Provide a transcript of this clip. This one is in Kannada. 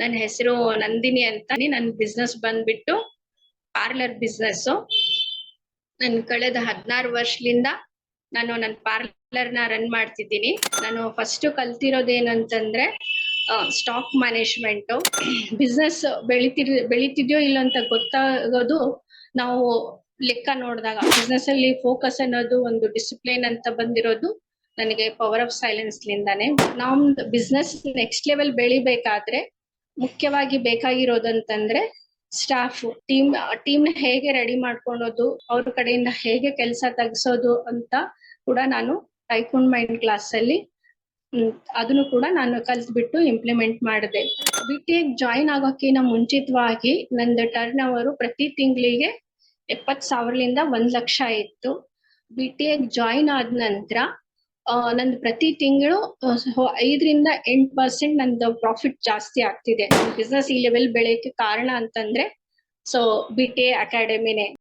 ನನ್ನ ಹೆಸರು ನಂದಿನಿ ಅಂತ. ನನ್ನ ಬಿಸ್ನೆಸ್ ಬಂದ್ಬಿಟ್ಟು ಪಾರ್ಲರ್ ಬಿಸ್ನೆಸ್ ನಾನು ಕಳೆದ ಹದಿನಾರು ವರ್ಷದಿಂದ ನಾನು ನನ್ನ ಪಾರ್ಲರ್ನ ರನ್ ಮಾಡ್ತಿದ್ದೀನಿ. ನಾನು ಫಸ್ಟ್ ಕಲ್ತಿರೋದೇನಂತಂದ್ರೆ ಸ್ಟಾಕ್ ಮ್ಯಾನೇಜ್ಮೆಂಟ್ ಬಿಸ್ನೆಸ್ ಬೆಳಿತಿರ್, ಬೆಳಿತಿದ್ಯೋ ಇಲ್ಲ ಅಂತ ಗೊತ್ತಾಗೋದು ನಾವು ಲೆಕ್ಕ ನೋಡಿದಾಗ ಬಿಸ್ನೆಸ್ ಅಲ್ಲಿ ಫೋಕಸ್ ಅನ್ನೋದು ಒಂದು ಡಿಸಿಪ್ಲಿನ್ ಅಂತ ಬಂದಿರೋದು ನನಗೆ ಪವರ್ ಆಫ್ ಸೈಲೆನ್ಸ್ ಲಿಂದಾನೆ. ನಮ್ದು ಬಿಸ್ನೆಸ್ ನೆಕ್ಸ್ಟ್ ಲೆವೆಲ್ ಬೆಳಿಬೇಕಾದ್ರೆ ಮುಖ್ಯವಾಗಿ ಬೇಕಾಗಿರೋದಂತಂದ್ರೆ ಸ್ಟಾಫ್ ಟೀಮ್ ಟೀಮ್ನ ಹೇಗೆ ರೆಡಿ ಮಾಡ್ಕೊಳೋದು, ಅವ್ರ ಕಡೆಯಿಂದ ಹೇಗೆ ಕೆಲಸ ತೆಗ್ಸೋದು ಅಂತ ಕೂಡ ನಾನು ಟೈಕೂನ್ ಮೈಂಡ್ ಕ್ಲಾಸ್ ಅಲ್ಲಿ ಅದನ್ನು ಕೂಡ ನಾನು ಕಲ್ತ್ಬಿಟ್ಟು ಇಂಪ್ಲಿಮೆಂಟ್ ಮಾಡಿದೆ. ಬಿ ಟಿ ಜಾಯಿನ್ ಆಗೋಕ್ಕಿಂತ ಮುಂಚಿತವಾಗಿ ನಂದು ಟರ್ನ್ ಅವರು ಪ್ರತಿ ತಿಂಗಳಿಗೆ ಎಪ್ಪತ್ ಸಾವಿರದಿಂದ ಒಂದ್ ಲಕ್ಷ ಇತ್ತು. ಬಿ ಟಿ ಜಾಯಿನ್ ಆದ ನಂತರ ನಂದು ಪ್ರತಿ ತಿಂಗಳು ಐದರಿಂದ ಎಂಟ್ ಪರ್ಸೆಂಟ್ ನಂದು ಪ್ರಾಫಿಟ್ ಜಾಸ್ತಿ ಆಗ್ತಿದೆ. ಬಿಸ್ನೆಸ್ ಈ ಲೆವೆಲ್ ಬೆಳೆಯಕ್ಕೆ ಕಾರಣ ಅಂತಂದ್ರೆ ಸೊ ಬಿ ಟಿ ಅಕಾಡೆಮಿನೇ